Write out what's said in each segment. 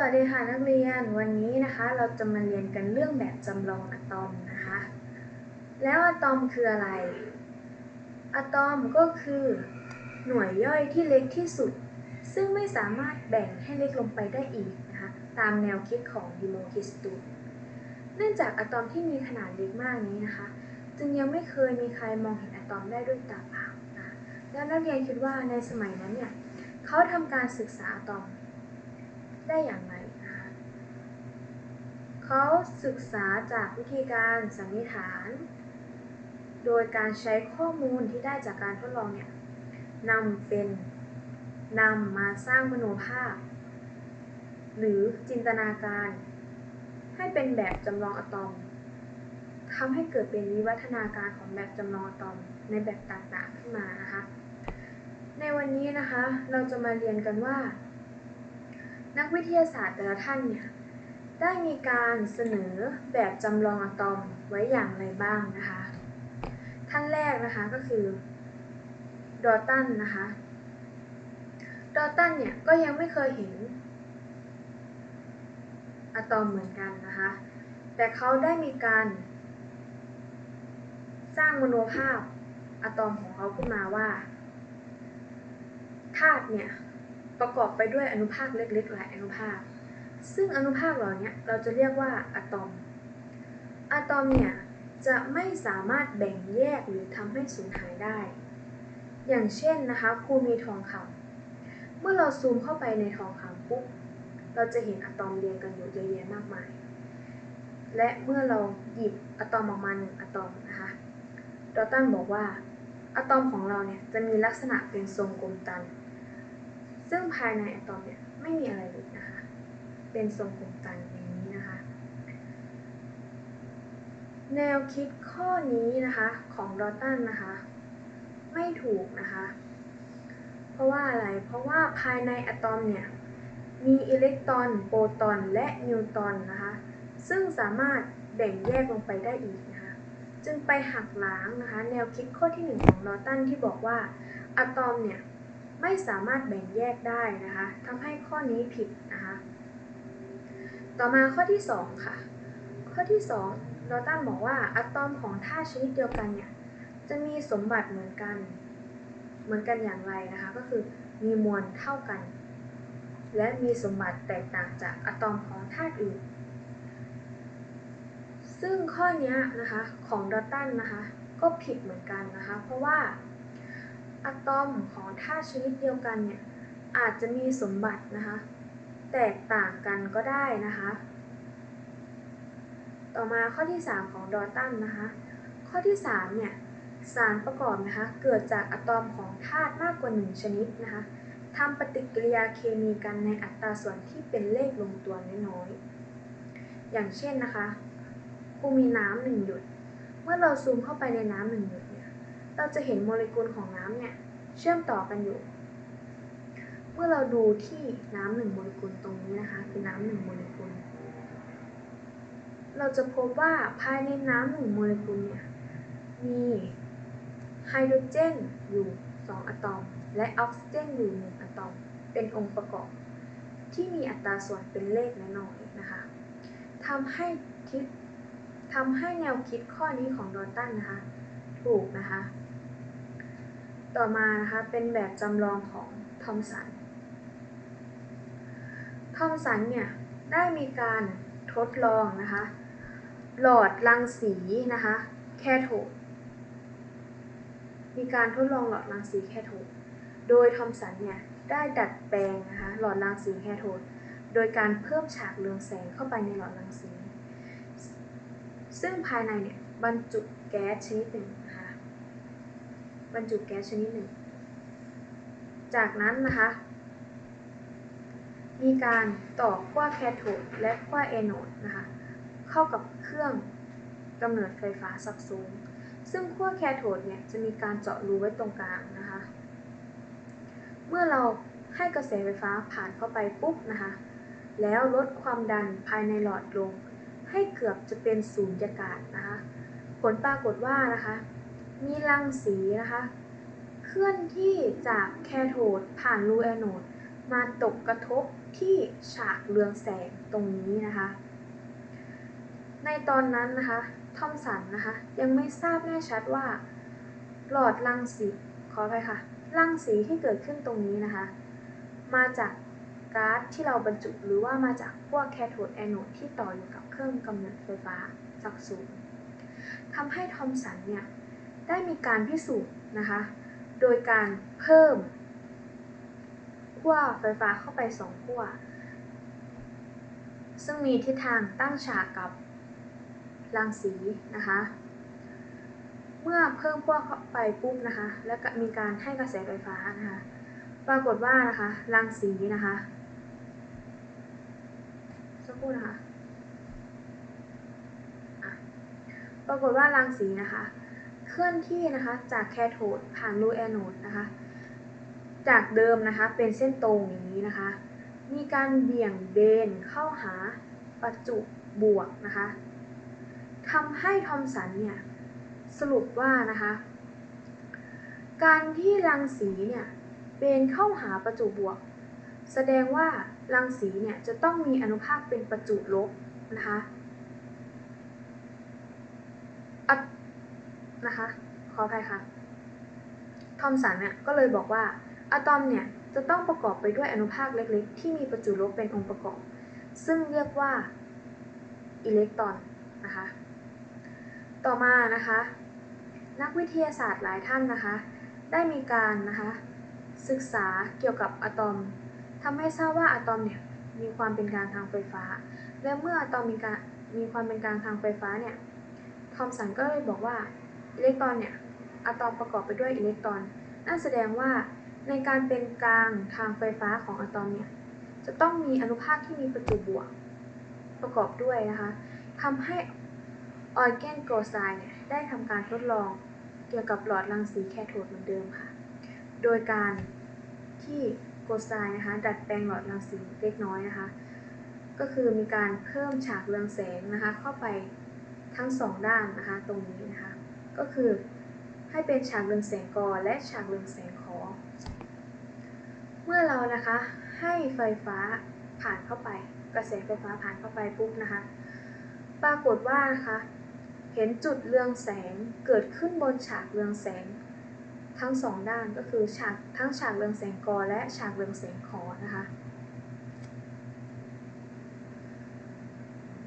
วัสดีค่ะนักเรียนวันนี้นะคะเราจะมาเรียนกันเรื่องแบบจำลองอะตอมนะคะ แล้วอะตอมคืออะไร อะตอมก็คือหน่วยย่อยที่เล็กที่สุด ซึ่งไม่สามารถแบ่งให้เล็กลงไปได้อีกนะคะตามแนวคิดของดิโมคริสตุเนื่องจากอะตอมที่มีขนาดเล็กมากนี้นะคะ จึงยังไม่เคยมีใครมองเห็นอะตอมได้ด้วยตาเปล่านะแล้วนักเรียนคิดว่าในสมัยนั้นเนี่ยเขาทำการศึกษาอะตอม ได้อย่างไรนะคะเขาศึกษาจากวิธีการสันนิษฐาน โดยการใช้ข้อมูลที่ได้จากการทดลองเนี่ยนำเป็นนำมาสร้างมโนภาพ หรือจินตนาการ ให้เป็นแบบจำลองอะตอมทำให้เกิดเป็นวิวัฒนาการของแบบจำลองอะตอมในแบบต่างๆขึ้นมานะคะ ในวันนี้นะคะเราจะมาเรียนกันว่า นักวิทยาศาสตร์แต่ละท่านเนี่ยได้มีการเสนอแบบจำลองอะตอมไว้อย่างไรบ้างนะคะ ท่านแรกนะคะก็คือดอตันนะคะดอตันเนี่ยก็ยังไม่เคยเห็นอะตอมเหมือนกันนะคะ แต่เขาได้มีการสร้างมโนภาพอะตอมของเขาขึ้นมาว่าธาตุเนี่ย ประกอบไปด้วยอนุภาคเล็กๆหลายอนุภาค ซึ่งอนุภาคเหล่านี้เราจะเรียกว่าอะตอม อะตอมเนี่ยจะไม่สามารถแบ่งแยกหรือทำให้สูญหายได้ อย่างเช่นนะคะครูมีทองคำเมื่อเราซูมเข้าไปในทองคำปุ๊บเราจะเห็นอะตอมเรียงกันอยู่เยอะแยะมากมาย และเมื่อเราหยิบอะตอมออกมาหนึ่งอะตอมนะคะดอตันบอกว่าอะตอมของเราเนี่ยจะมีลักษณะเป็นทรงกลมตัน ซึ่งภายในอะตอมเนี่ยไม่มีอะไรเลยนะคะ เป็นทรงกลมตันอย่างนี้นะคะ แนวคิดข้อนี้นะคะของดอตันนะคะ ไม่ถูกนะคะ เพราะว่าอะไร เพราะว่าภายในอะตอมเนี่ยมีอิเล็กตรอน โปรตอน และนิวตรอนนะคะ ซึ่งสามารถแบ่งแยกลงไปได้อีกนะคะ จึงไปหักล้างนะคะ แนวคิดข้อที่หนึ่งของดอตันที่บอกว่าอะตอมเนี่ย ไม่สามารถแบ่งแยกได้นะคะทำให้ข้อนี้ผิดนะคะต่อมาข้อที่ 2 ค่ะ ข้อที่2ดอตันบอกว่าอะตอมของธาตุชนิดเดียวกันเนี่ยจะมีสมบัติเหมือนกัน เหมือนกันอย่างไรนะคะ ก็คือมีมวลเท่ากัน และมีสมบัติแตกต่างจากอะตอมของธาตุอื่น ซึ่งข้อนี้นะคะของดอตันนะคะก็ผิดเหมือนกันนะคะ เพราะว่า อะตอมของธาตุชนิดเดียวกันเนี่ยอาจจะมีสมบัตินะคะ แตกต่างกันก็ได้นะคะ ต่อมาข้อที่ 3 ของดอตันนะคะ ข้อที่3เนี่ยสารประกอบนะคะเกิดจากอะตอมของธาตุมากกว่า 1 ชนิดนะคะทำปฏิกิริยาเคมีกันในอัตราส่วนที่เป็นเลขลงตัวน้อยๆอย่างเช่นนะคะครูมีน้ำหนึ่งหยด เมื่อเราซูมเข้าไปในน้ำหนึ่งหยด เราจะเห็นโมเลกุลของน้ำเนี่ยเชื่อมต่อกันอยู่ เมื่อเราดูที่น้ำหนึ่งโมเลกุลตรงนี้นะคะคือน้ำหนึ่งโมเลกุล เราจะพบว่าภายในน้ำหนึ่งโมเลกุลเนี่ยมีไฮโดรเจนอยู่ 2 อะตอม และออกซิเจนอยู่ 1 อะตอม เป็นองค์ประกอบ ที่มีอัตราส่วนเป็นเลขน้อยๆนะคะทำให้ทิศทำให้แนวคิดข้อนี้ของดอตันนะคะ ถูกนะคะ ต่อมานะคะเป็นแบบจำลองของทอมสัน ทอมสันเนี่ยได้มีการทดลองนะคะ หลอดรังสีนะคะแคโทดมีการทดลองหลอดรังสีแคโทดโดยทอมสันเนี่ยได้ดัดแปลงนะคะหลอดรังสีแคโทดโดยการเพิ่มฉากเรืองแสงเข้าไปในหลอดรังสี ซึ่งภายในเนี่ยบรรจุแก๊สชนิดหนึ่ง บรรจุแก๊สชนิดหนึ่ง จากนั้นนะคะ มีการต่อขั้วแคโทดและขั้วแอนโอดนะคะ เข้ากับเครื่องกำเนิดไฟฟ้าซับซ้อนซึ่งขั้วแคโทดเนี่ยจะมีการเจาะรูไว้ตรงกลางนะคะ เมื่อเราให้กระแสไฟฟ้าผ่านเข้าไปปุ๊บนะคะ แล้วลดความดันภายในหลอดลง ให้เกือบจะเป็นศูนยากาศนะคะ ผลปรากฏว่านะคะ มีรังสีนะคะ เคลื่อนที่จากแคโทดผ่านรูแอนโอดมาตกกระทบที่ฉากเรืองแสงตรงนี้นะคะ ในตอนนั้นนะคะทอมสันนะคะ ยังไม่ทราบแน่ชัดว่า หลอดรังสีขอไปค่ะรังสีที่เกิดขึ้นตรงนี้นะคะ มาจากก๊าซที่เราบรรจุหรือว่ามาจากพวกแคโทดแอนโนดที่ต่ออยู่กับเครื่องกำเนิดไฟฟ้าจากศูนย์ทำให้ทอมสันเนี่ย ได้มีการพิสูจน์นะคะ โดยการเพิ่มขั้วไฟฟ้าเข้าไปสองขั้ว ซึ่งมีทิศทางตั้งฉากกับรังสีนะคะ เมื่อเพิ่มขั้วเข้าไปปุ๊บนะคะ แล้วก็มีการให้กระแสไฟฟ้านะคะ ปรากฏว่านะคะรังสีนะคะสักครู่นะคะะปรากฏว่ารังสีนะคะ เคลื่อนที่นะคะจากแคโทดผ่านรูแอนโนดนะคะ จากเดิมนะคะเป็นเส้นตรงอย่างนี้นะคะ มีการเบี่ยงเบนเข้าหาประจุบวกนะคะทำให้ทอมสันเนี่ยสรุปว่านะคะ การที่รังสีเนี่ยเบนเข้าหาประจุบวก แสดงว่ารังสีเนี่ยจะต้องมีอนุภาคเป็นประจุลบนะคะ นะคะ ขออภัยค่ะ ทอมสันเนี่ยก็เลยบอกว่าอะตอมเนี่ยจะต้องประกอบไปด้วยอนุภาคเล็กๆ ที่มีประจุลบเป็นองค์ประกอบ ซึ่งเรียกว่าอิเล็กตรอนนะคะ ต่อมานะคะ นักวิทยาศาสตร์หลายท่านนะคะ ได้มีการนะคะศึกษาเกี่ยวกับอะตอมทำให้ทราบว่าอะตอมเนี่ยมีความเป็นกลางทางไฟฟ้า และเมื่ออะตอมมีการมีความเป็นกลางทางไฟฟ้าเนี่ยทอมสันก็เลยบอกว่า อิเล็กตรอนเนี่ยอะตอมประกอบไปด้วยอิเล็กตรอน นั่นแสดงว่าในการเป็นกลางทางไฟฟ้าของอะตอมเนี่ยจะต้องมีอนุภาคที่มีประจุบวก ประกอบด้วยนะคะทำให้ออร์แกนโกไซเนี่ยได้ทำการทดลองเกี่ยวกับหลอดรังสีแคโทดเหมือนเดิมค่ะ โดยการที่โกไซนะคะดัดแปลงหลอดรังสีเล็กน้อยนะคะ ก็คือมีการเพิ่มฉากเรืองแสงนะคะเข้าไปทั้งสองด้านนะคะตรงนี้นะคะ ก็คือให้เป็นฉากเรืองแสงกอและฉากเรืองแสงขอ เมื่อเรานะคะให้ไฟฟ้าผ่านเข้าไป กระแสไฟฟ้าผ่านเข้าไปปุ๊บนะคะ ปรากฏว่านะคะเห็นจุดเรืองแสงเกิดขึ้นบนฉากเรืองแสงทั้งสองด้านก็คือฉากทั้งฉากเรืองแสงกอและฉากเรืองแสงขอนะคะ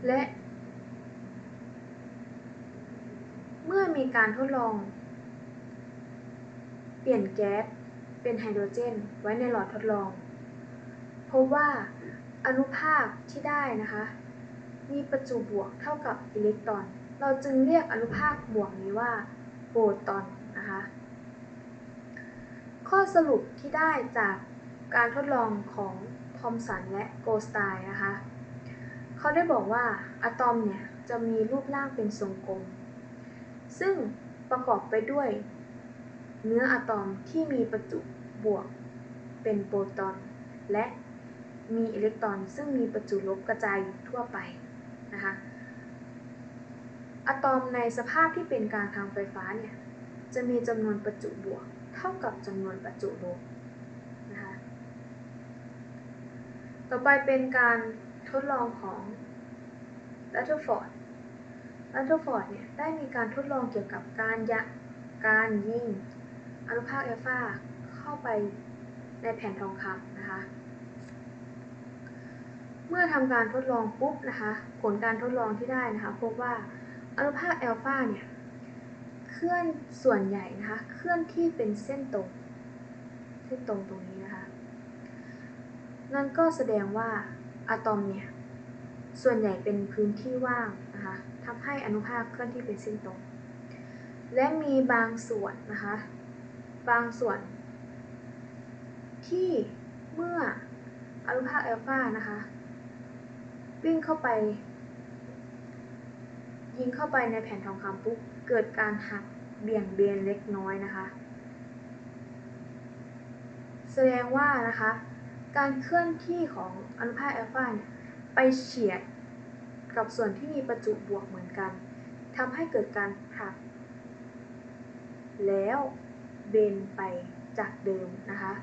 และ เมีการทดลอง เปลี่ยนแก๊สเป็นไฮโดรเจน ไว้ในหลอดทดลอง พบว่าอนุภาคที่ได้นะคะ มีประจุบวกเท่ากับอิเล็กตรอน เราจึงเรียกอนุภาคบวกนี้ว่าโปรตอนนะคะข้อสรุปที่ได้จากการทดลองของทอมสันและโกสไตน์นะคะ เขาได้บอกว่าอะตอมเนี่ยจะมีรูปร่างเป็นทรงกลม ซึ่งประกอบไปด้วยเนื้ออะตอมที่มีประจุบวกเป็นโปรตอน และมีอิเล็กตรอนซึ่งมีประจุลบกระจายอยู่ทั่วไปนะคะอะตอมในสภาพที่เป็นกลางทางไฟฟ้าเนี่ยจะมีจำนวนประจุบวก เท่ากับจำนวนประจุลบนะคะต่อไปเป็นการทดลองของรัตเทอร์ฟอร์ด รัตเทอร์ฟอร์ดเนี่ยได้มีการทดลองเกี่ยวกับการยะการยิงอนุภาคเอลฟาเข้าไปในแผ่นทองคำนะคะ เมื่อทำการทดลองปุ๊บนะคะ ผลการทดลองที่ได้นะคะพบว่าอนุภาคเอลฟาเนี่ยเคลื่อนส่วนใหญ่นะคะเคลื่อนที่เป็นเส้นตรงเส้นตรงตรงนี้นะคะ นั่นก็แสดงว่าอะตอมเนี่ยส่วนใหญ่เป็นพื้นที่ว่าง ทำให้อนุภาคเคลื่อนที่เป็นเส้นตรง และมีบางส่วนนะคะ บางส่วน ที่เมื่ออนุภาคเอลฟานะคะวิ่งเข้าไป ยิงเข้าไปในแผ่นทองคำปุ๊บเกิดการหักเบี่ยงเบนเล็กน้อยนะคะ แสดงว่านะคะ การเคลื่อนที่ของอนุภาคเอลฟาเนี่ยไปเฉียด กับส่วนที่มีประจุบวกเหมือนกันทำให้เกิดการผลัก แล้วเบนไปจากเดิมนะคะ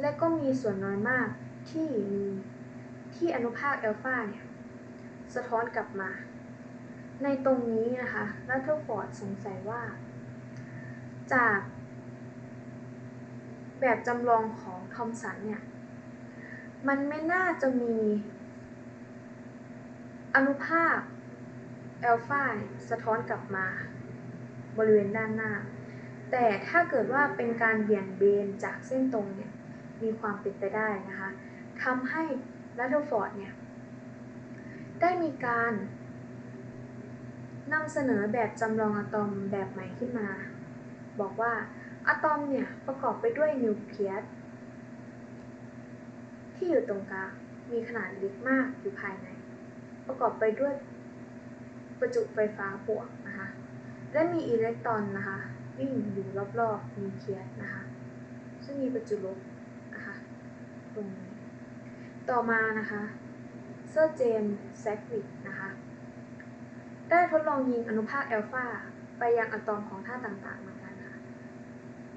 และก็มีส่วนน้อยมากที่มีที่อนุภาคอัลฟาเนี่ยสะท้อนกลับมา ในตรงนี้นะคะรัตเทอร์ฟอร์ดสงสัยว่า จาก แบบจำลองของทอมสันเนี่ย มันไม่น่าจะมีอนุภาคอัลฟาสะท้อนกลับมา บริเวณด้านหน้า แต่ถ้าเกิดว่าเป็นการเบี่ยงเบนจากเส้นตรงเนี่ย มีความเป็นไปได้นะคะทำให้รัตเทอร์ฟอร์ดเนี่ย ได้มีการนำเสนอแบบจำลองอะตอมแบบใหม่ขึ้นมา บอกว่าอะตอมเนี่ย ประกอบไปด้วยนิวเคลียส ที่อยู่ตรงกลางมีขนาดเล็กมากอยู่ภายใน ประกอบไปด้วยประจุไฟฟ้าบวกนะคะและมีอิเล็กตรอนนะคะวิ่งอยู่รอบๆนิวเคลียสนะคะซึ่งมีประจุลบนะคะตรงนี้ต่อมานะคะเซอร์เจมส์แซกวิกนะคะได้ทดลองยิงอนุภาคแอลฟาไปยังอะตอมของธาตุต่างๆเหมือนกันค่ะ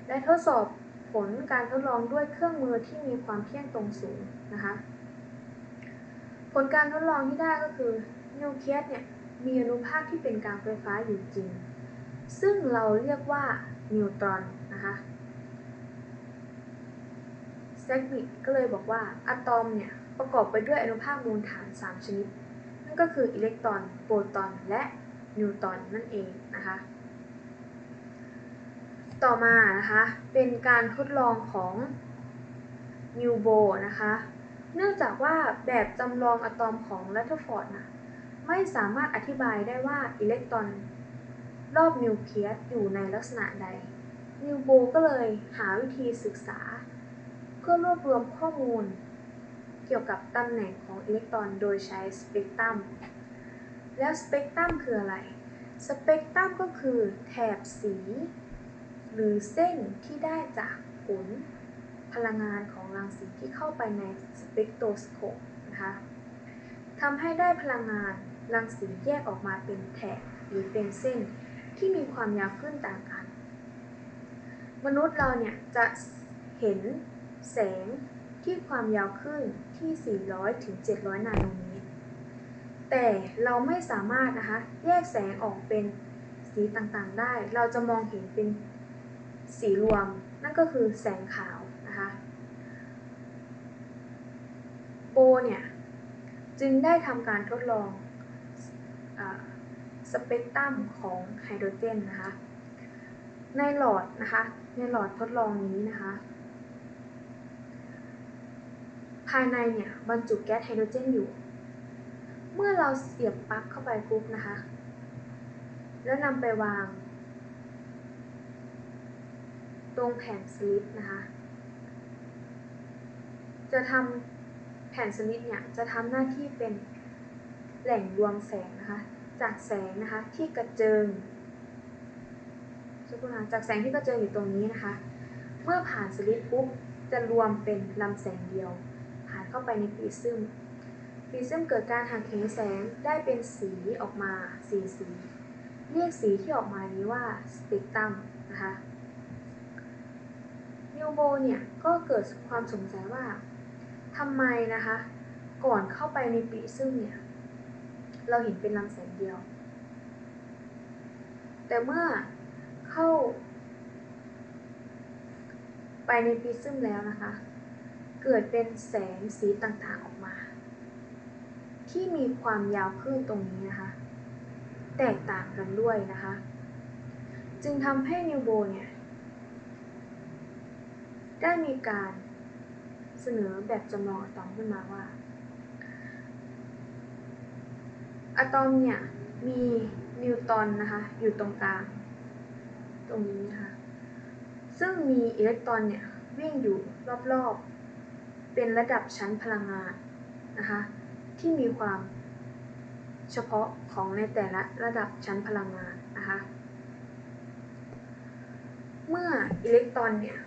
และทดสอบ ผลการทดลองด้วยเครื่องมือที่มีความเที่ยงตรงสูงนะคะผลการทดลองที่ได้ก็คือนิวเคลียสเนี่ยมีอนุภาคที่เป็นกลางไฟฟ้าอยู่จริง ซึ่งเราเรียกว่านิวตรอนนะคะแซกวิกก็เลยบอกว่าอะตอมเนี่ยประกอบไปด้วยอนุภาคมูลฐาน 3 ชนิด นั่นก็คืออิเล็กตรอน โปรตอน และนิวตรอนนั่นเองนะคะ ต่อมานะคะเป็นการทดลองของนิวโบนะคะเนื่องจากว่าแบบจำลองอะตอมของรัตเทอร์ฟอร์ดนะไม่สามารถอธิบายได้ว่าอิเล็กตรอนรอบนิวเคลียสอยู่ในลักษณะใด นิวโบก็เลยหาวิธีศึกษา เพื่อรวบรวมข้อมูล เกี่ยวกับตำแหน่งของอิเล็กตรอนโดยใช้สเปกตรัม แล้วสเปกตรัมคืออะไร สเปกตรัมก็คือแถบสี หรือเส้นที่ได้จากผลพลังงานของรังสีที่เข้าไปในสเปกโทรสโคปนะคะทำให้ได้พลังงานรังสีแยกออกมาเป็นแถบหรือเป็นเส้นที่มีความยาวขึ้นต่างกัน มนุษย์เราเนี่ยจะเห็นแสงที่ความยาวขึ้นที่ 400 ถึง 700 นาโนเมตร แต่เราไม่สามารถนะคะแยกแสงออกเป็นสีต่างๆได้ เราจะมองเห็นเป็น สีรวม นั่นก็คือแสงขาวนะคะโบเนี่ยจึงได้ทำการทดลองสเปกตรัมของไฮโดรเจนนะคะในหลอดนะคะในหลอดทดลองนี้นะคะภายในเนี่ยบรรจุแก๊สไฮโดรเจนอยู่ เมื่อเราเสียบปลั๊กเข้าไปปุ๊บนะคะ แล้วนำไปวาง ตรงแผ่นสลิปนะคะ จะทำแผ่นสลิปเนี่ยจะทำหน้าที่เป็นแหล่งรวมแสงนะคะ จากแสงนะคะที่กระเจิงสกครู่นะจากแสงที่กระเจิงอยู่ตรงนี้นะคะ เมื่อผ่านสลิปปุ๊บจะรวมเป็นลำแสงเดียว ผ่านเข้าไปในปริซึมปริซึมเกิดการหักเหแสงได้เป็นสีออกมาสีสี เรียกสีที่ออกมานี้ว่าสเปกตรัมนะคะ นิวโบเนี่ยก็เกิดความสงสัยว่าทำไมนะคะ ก่อนเข้าไปในปริซึมเนี่ย เราเห็นเป็นลำแสงเดียว แต่เมื่อเข้า ไปในปริซึมแล้วนะคะ เกิดเป็นแสงสีต่างๆออกมา ที่มีความยาวขึ้นตรงนี้นะคะ แตกต่างกันด้วยนะคะ จึงทำให้นิวโบเนี่ย ได้มีการเสนอแบบจำลองอะตอมขึ้นมาว่า อะตอมเนี่ยมีนิวตรอนนะคะอยู่ตรงกลาง ตรงนี้นะคะซึ่งมีอิเล็กตรอนเนี่ยวิ่งอยู่รอบๆ เป็นระดับชั้นพลังงานนะคะที่มีความเฉพาะของในแต่ละระดับชั้นพลังงานนะคะ เมื่ออิเล็กตรอนเนี่ย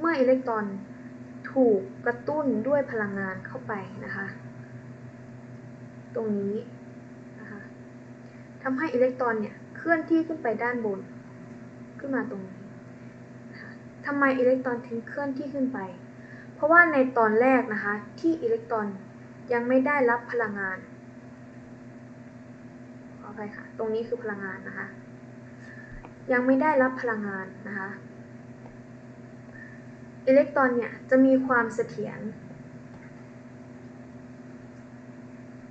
เมื่ออิเล็กตรอนถูกกระตุ้นด้วยพลังงานเข้าไปนะคะ ตรงนี้นะคะทำให้อิเล็กตรอนเนี่ยเคลื่อนที่ขึ้นไปด้านบน ขึ้นมาตรงนี้ทำไมอิเล็กตรอนถึงเคลื่อนที่ขึ้นไป เพราะว่าในตอนแรกนะคะที่อิเล็กตรอนยังไม่ได้รับพลังงานขออภัยค่ะ ตรงนี้คือพลังงานนะคะ ยังไม่ได้รับพลังงานนะคะ อิเล็กตรอนเนี่ยจะมีความเสถียร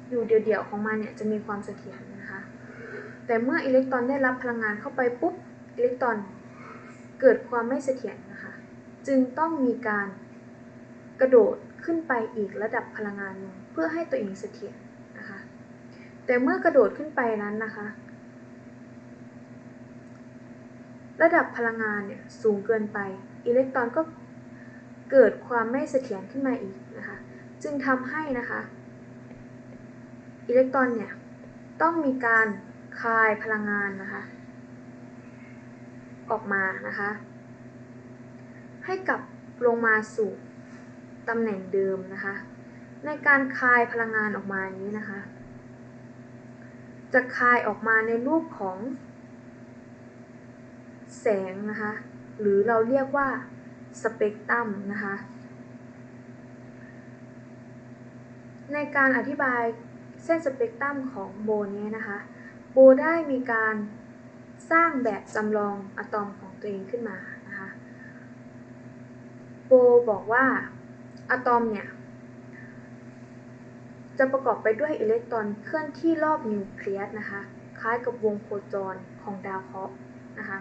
อยู่เดี่ยวๆของมันเนี่ยจะมีความเสถียรนะคะ แต่เมื่ออิเล็กตรอนได้รับพลังงานเข้าไปปุ๊บอิเล็กตรอนเกิดความไม่เสถียรนะคะ จึงต้องมีการกระโดดขึ้นไปอีกระดับพลังงานนึงเพื่อให้ตัวเองเสถียรนะคะ แต่เมื่อกระโดดขึ้นไปนั้นนะคะ ระดับพลังงานเนี่ยสูงเกินไปอิเล็กตรอนก็ เกิดความไม่เสถียรขึ้นมาอีกนะคะ จึงทำให้นะคะอิเล็กตรอนเนี่ยต้องมีการคายพลังงานนะคะออกมานะคะ ให้กลับลงมาสู่ตำแหน่งเดิมนะคะ ในการคายพลังงานออกมานี้นะคะ จะคายออกมาในรูปของ แสงนะคะ หรือเราเรียกว่า สเปกตรัมนะคะ ในการอธิบายเส้นสเปกตรัมของโบนี้นะคะ โบได้มีการสร้างแบบจำลองอะตอมของตัวเองขึ้นมานะคะ โบบอกว่าอะตอมเนี่ยจะประกอบไปด้วยอิเล็กตรอนเคลื่อนที่รอบนิวเคลียสนะคะ คล้ายกับวงโคจรของดาวเคราะห์นะคะ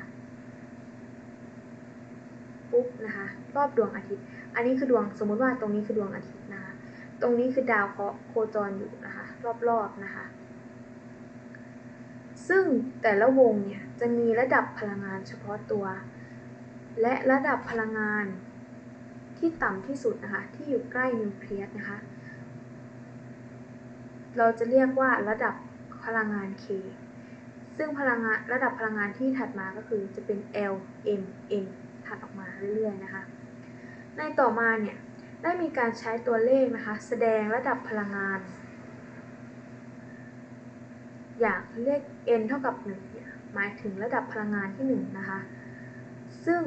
ปุ๊บนะคะ รอบดวงอาทิตย์ อันนี้คือดวงสมมุติว่าตรงนี้คือดวงอาทิตย์นะคะ ตรงนี้คือดาวเคราะห์โคจรอยู่นะคะ รอบๆนะคะ ซึ่งแต่ละวงเนี่ยจะมีระดับพลังงานเฉพาะตัว และระดับพลังงานที่ต่ำที่สุดนะคะที่อยู่ใกล้นิวเคลียสนะคะ เราจะเรียกว่าระดับพลังงาน K ซึ่งพลังงานระดับพลังงานที่ถัดมาก็คือจะเป็น L M N ถัดออกมาเรื่อยๆนะคะ ในต่อมาเนี่ยได้มีการใช้ตัวเลขนะคะ แสดงระดับพลังงาน อย่างเลข n เท่ากับ1เนี่ยหมายถึงระดับพลังงานที่1นะคะ ซึ่ง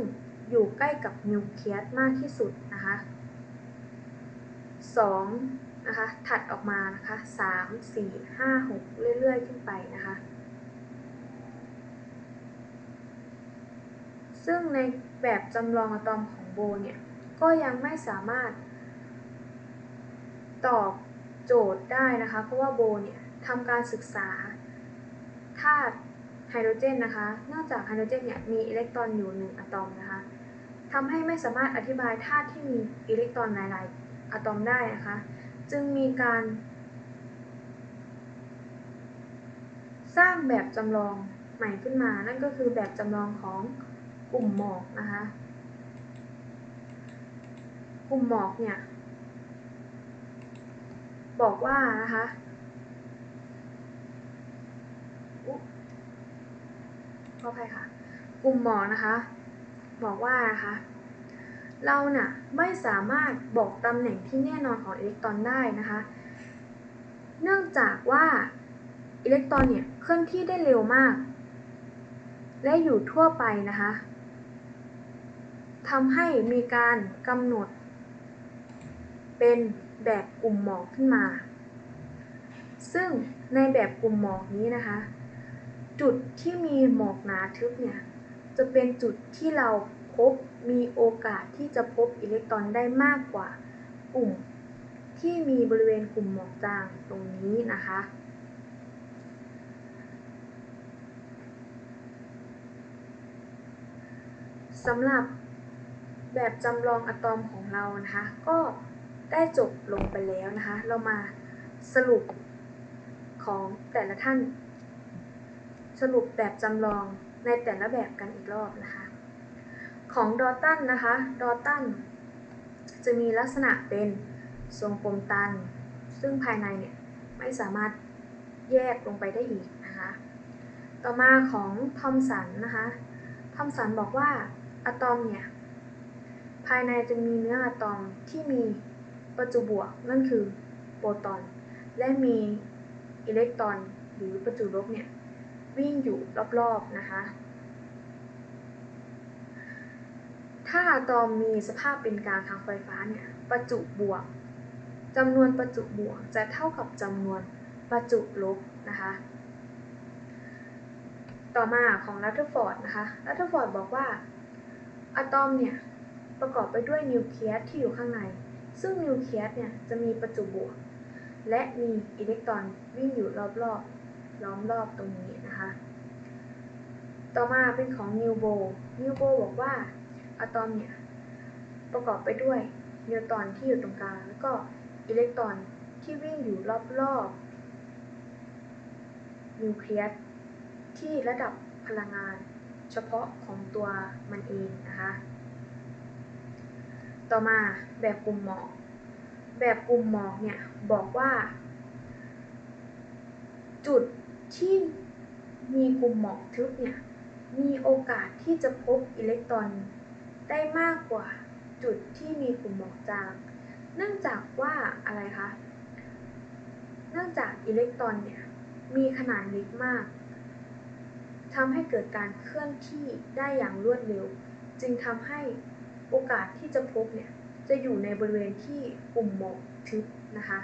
อยู่ใกล้กับนิวเคลียสมากที่สุดนะคะ2นะคะ ถัดออกมานะคะ 3 4 5 6 เรื่อยๆ ขึ้นไปนะคะ ซึ่งใน แบบจำลองอะตอมของโบเนี่ย ก็ยังไม่สามารถ ตอบโจทย์ได้นะคะ เพราะว่าโบเนี่ยทำการศึกษาธาตุไฮโดรเจนนะคะเนื่องจากไฮโดรเจนเนี่ยมีอิเล็กตรอนอยู่หนึ่งอะตอมนะคะทำให้ไม่สามารถอธิบายธาตุที่มีอิเล็กตรอนหลาย ๆอะตอมได้นะคะ จึงมีการ สร้างแบบจำลองใหม่ขึ้นมา นั่นก็คือแบบจำลองของ กลุ่มหมอกนะคะ กลุ่มหมอกเนี่ย บอกว่านะคะขออภัยค่ะ กลุ่มหมอกนะคะ บอกว่านะคะ เราน่ะไม่สามารถบอกตำแหน่งที่แน่นอนของอิเล็กตรอนได้นะคะ เนื่องจากว่าอิเล็กตรอนเนี่ยเคลื่อนที่ได้เร็วมาก และอยู่ทั่วไปนะคะ ทำให้มีการกำหนด เป็นแบบกลุ่มหมอกขึ้นมา ซึ่งในแบบกลุ่มหมอกนี้นะคะ จุดที่มีหมอกหนาทึบเนี่ย จะเป็นจุดที่เราพบมีโอกาสที่จะพบอิเล็กตรอนได้มากกว่ากลุ่มที่มีบริเวณกลุ่มหมอกจางตรงนี้นะคะ สำหรับ แบบจำลองอะตอมของเรานะคะ ก็ได้จบลงไปแล้วนะคะ เรามาสรุปของแต่ละท่าน สรุปแบบจำลองในแต่ละแบบกันอีกรอบนะคะ ของดอตันนะคะดอตันจะมีลักษณะเป็นทรงกลมตัน ซึ่งภายในเนี่ยไม่สามารถแยกลงไปได้อีกนะคะ ต่อมาของทอมสันนะคะ ทอมสันบอกว่าอะตอมเนี่ยายในจะมีเนื้ออะตอมที่มีประจุบวกนั่นคือโปรตอน และมีอิเล็กตรอนหรือประจุลบเนี่ยวิ่งอยู่รอบๆนะคะ ถ้าอะตอมมีสภาพเป็นกลางทางไฟฟ้าเนี่ยประจุบวกจำนวนประจุบวกจะเท่ากับจำนวนประจุลบนะคะ ต่อมาของรัตเทอร์ฟอร์ดนะคะ รัตเทอร์ฟอร์ดบอกว่าอะตอมเนี่ย ประกอบไปด้วยนิวเคลียสที่อยู่ข้างใน ซึ่งนิวเคลียสเนี่ยจะมีประจุบวก และมีอิเล็กตรอนวิ่งอยู่รอบๆ ล้อมรอบตรงนี้นะคะ ต่อมาเป็นของนิวโบนิวโบบอกว่าอะตอมเนี่ยประกอบไปด้วยนิวตรอนที่อยู่ตรงกลางแล้วก็อิเล็กตรอนที่วิ่งอยู่รอบๆนิวเคลียสที่ระดับพลังงานเฉพาะของตัวมันเองนะคะ ต่อมาแบบกลุ่มหมอก แบบกลุ่มหมอกเนี่ยบอกว่า จุดที่มีกลุ่มหมอกทึบเนี่ยมีโอกาสที่จะพบอิเล็กตรอนได้มากกว่าจุดที่มีกลุ่มหมอกจาง เนื่องจากว่าอะไรคะ เนื่องจากอิเล็กตรอนเนี่ยมีขนาดเล็กมาก ทำให้เกิดการเคลื่อนที่ได้อย่างรวดเร็ว จึงทำให้ โอกาสที่จะพบเนี่ยจะอยู่ในบริเวณที่กลุ่มหมอกทึบนะคะ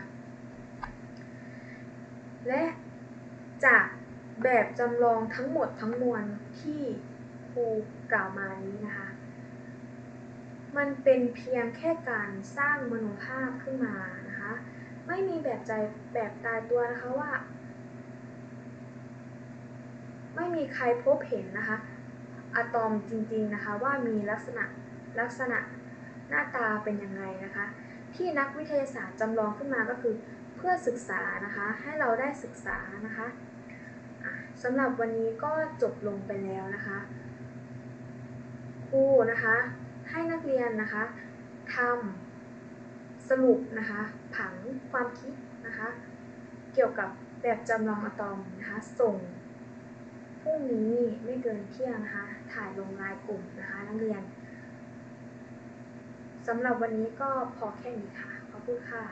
และจากแบบจำลองทั้งหมดทั้งมวลที่ครูกล่าวมานี้นะคะ มันเป็นเพียงแค่การสร้างมโนภาพขึ้นมานะคะ ไม่มีแบบใจแบบตายตัวนะคะว่า ไม่มีใครพบเห็นนะคะอะตอมจริงๆนะคะว่ามีลักษณะ ลักษณะหน้าตาเป็นยังไงนะคะ ที่นักวิทยาศาสตร์จำลองขึ้นมาก็คือ เพื่อศึกษานะคะ ให้เราได้ศึกษานะคะสำหรับวันนี้ก็จบลงไปแล้วนะคะครูนะคะให้นักเรียนนะคะทำสรุปนะคะผังความคิดนะคะเกี่ยวกับแบบจำลองอะตอมนะคะส่งพรุ่งนี้ไม่เกินเที่ยงนะคะถ่ายลงไลน์กลุ่มนะคะนักเรียน สำหรับวันนี้ก็พอแค่นี้ค่ะ ขอบคุณค่ะ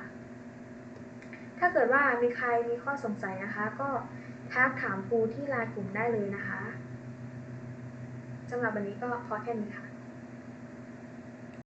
ถ้าเกิดว่ามีใครมีข้อสงสัยนะคะ ก็ทักถามครูที่ไลน์กลุ่มได้เลยนะคะสำหรับวันนี้ก็พอแค่นี้ค่ะ